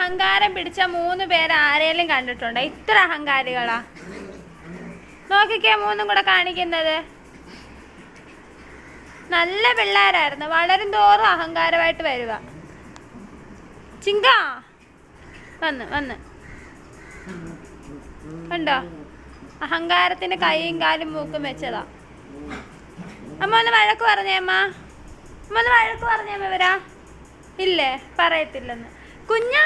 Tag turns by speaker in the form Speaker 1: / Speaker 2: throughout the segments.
Speaker 1: അഹങ്കാരം പിടിച്ച മൂന്ന് പേര് ആരെങ്കിലും കണ്ടിട്ടുണ്ട്? ഇത്ര അഹങ്കാരികളാ. നോക്കിക്കേ മൂന്നും കൂടെ കാണിക്കുന്നത്. നല്ല പിള്ളേരായിരുന്നു. വളരും തോറും അഹങ്കാരമായിട്ട് വരിക. ചിങ്ക വന്ന് വന്ന്. കണ്ടോ? അഹങ്കാരത്തിന് കൈയും കാലും മൂക്കും വെച്ചതാ. അമ്മ ഒന്ന് വഴക്ക് പറഞ്ഞേ അമ്മ ഒന്ന് വഴക്ക് പറഞ്ഞേ അമ്മ ഇവരാ. ഇല്ലേ? പറയത്തില്ലെന്ന്. കുഞ്ഞ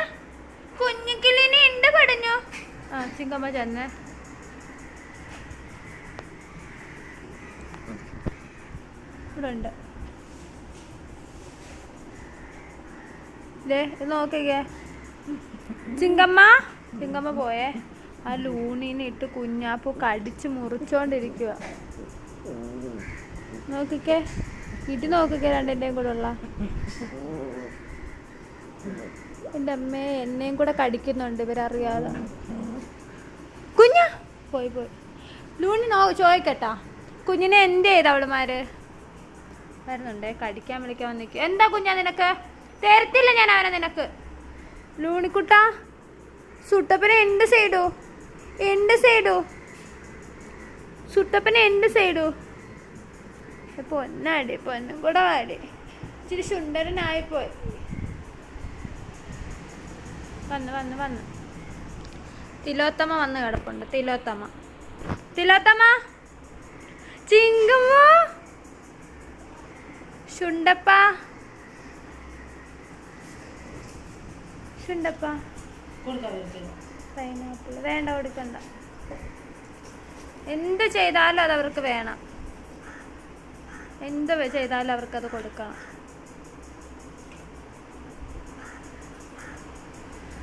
Speaker 1: കുഞ്ഞുക്കിളിനെ ഉണ്ട് പടഞ്ഞു? ആ ചിങ്കമ്മ ചെന്ന്. ഇവിടെ ഉണ്ട് ദേ ഇത് നോക്കിക്കേ. ചിങ്കമ്മ ചിങ്കമ്മ പോയേ. ആ ലൂണിനെ ഇട്ട് കുഞ്ഞാപ്പു കടിച്ച് മുറിച്ചോണ്ടിരിക്കുക നോക്കിക്കേ. ഇട്ട് നോക്കിക്കേ രണ്ടിന്റെയും കൂടെ ഉള്ള. എന്റെ അമ്മേ എന്നെയും കൂടെ കടിക്കുന്നുണ്ട് ഇവരറിയാതെ. കുഞ്ഞ? പോയി പോയി. ലൂണി നോ ചോദിക്കട്ടാ. കുഞ്ഞിനെ എന്ത് ചെയ്ത് അവളുമാര്? വരുന്നുണ്ടേ കടിക്കാൻ വിളിക്കാൻ വന്നിക്ക് എന്താ കുഞ്ഞാ നിനക്ക്? തരത്തില്ല ഞാൻ അവനെ നിനക്ക്. ലൂണിക്കുട്ട സുട്ടപ്പനെ എന്ത് സൈഡു എന്ത് സൈഡു സുട്ടപ്പനെ എന്ത് സൈഡു പൊന്നാടി പൊന്നും കൂടെ വാടി. ഇച്ചിരി സുന്ദരനായിപ്പോയി. വന്ന് വന്ന് വന്ന്. തിലോത്തമ്മ വന്ന് കിടപ്പുണ്ട്. തിലോത്തമ. തിലോത്തമ്മ ചിങ്കമ്മ ശുണ്ടപ്പ? ശുണ്ടപ്പ? പൈനാപ്പിൾ വേണ്ട കൊടുക്കണ്ട. എന്ത് ചെയ്താലും അത് അവർക്ക് വേണം. എന്ത് ചെയ്താലും അവർക്കത് കൊടുക്കണം.